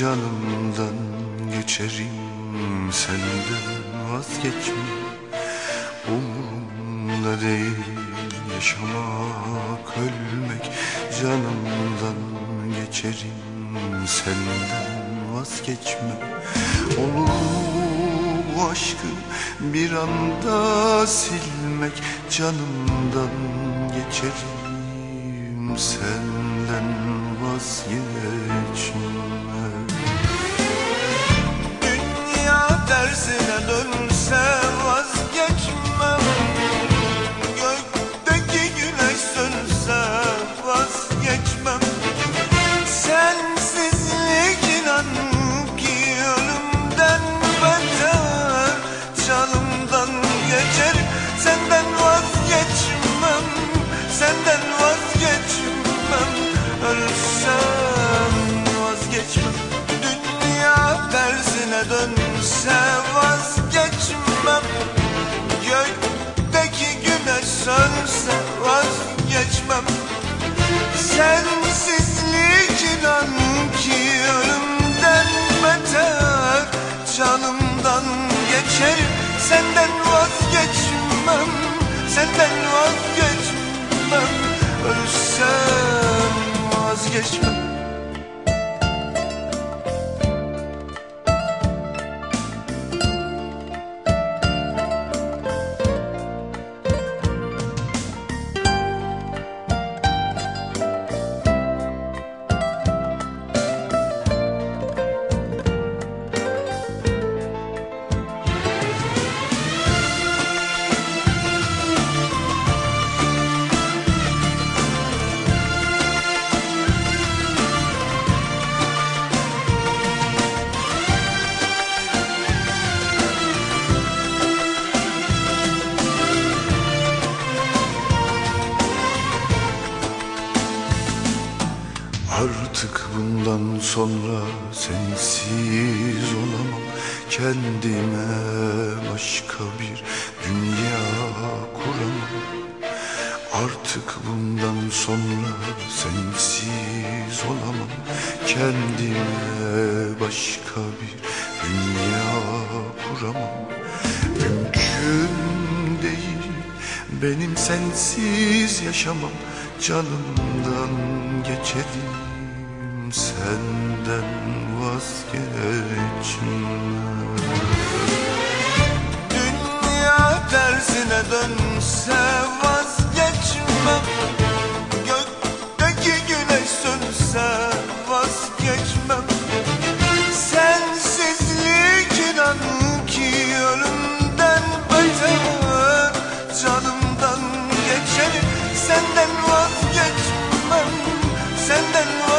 Canımdan geçerim senden vazgeçme Umurumda değil yaşamak ölmek. Canımdan geçerim senden vazgeçme Olur mu bu aşkı bir anda silmek? Canımdan geçerim senden vazgeçme vazgeçmem Dünya tersine dönse vazgeçmem. Gökteki güneş sönse vazgeçmem. Sensizlik inan ki ölümden beter. Canımdan geçerim senden vazgeçmem. Senden vazgeçmem. Ölsem vazgeçmem Artık bundan sonra sensiz olamam. Kendime başka bir dünya kuramam. Artık bundan sonra sensiz olamam. Kendime başka bir dünya kuramam. Mümkün değil benim sensiz yaşamam. Canımdan geçerim senden vazgeçmem Dünya tersine dönse vazgeçmem. Gökteki güneş sönse vazgeçmem. Sensizlik inan ki ölümden beter Canımdan geçer senden vazgeçmem Senden vazgeçmem.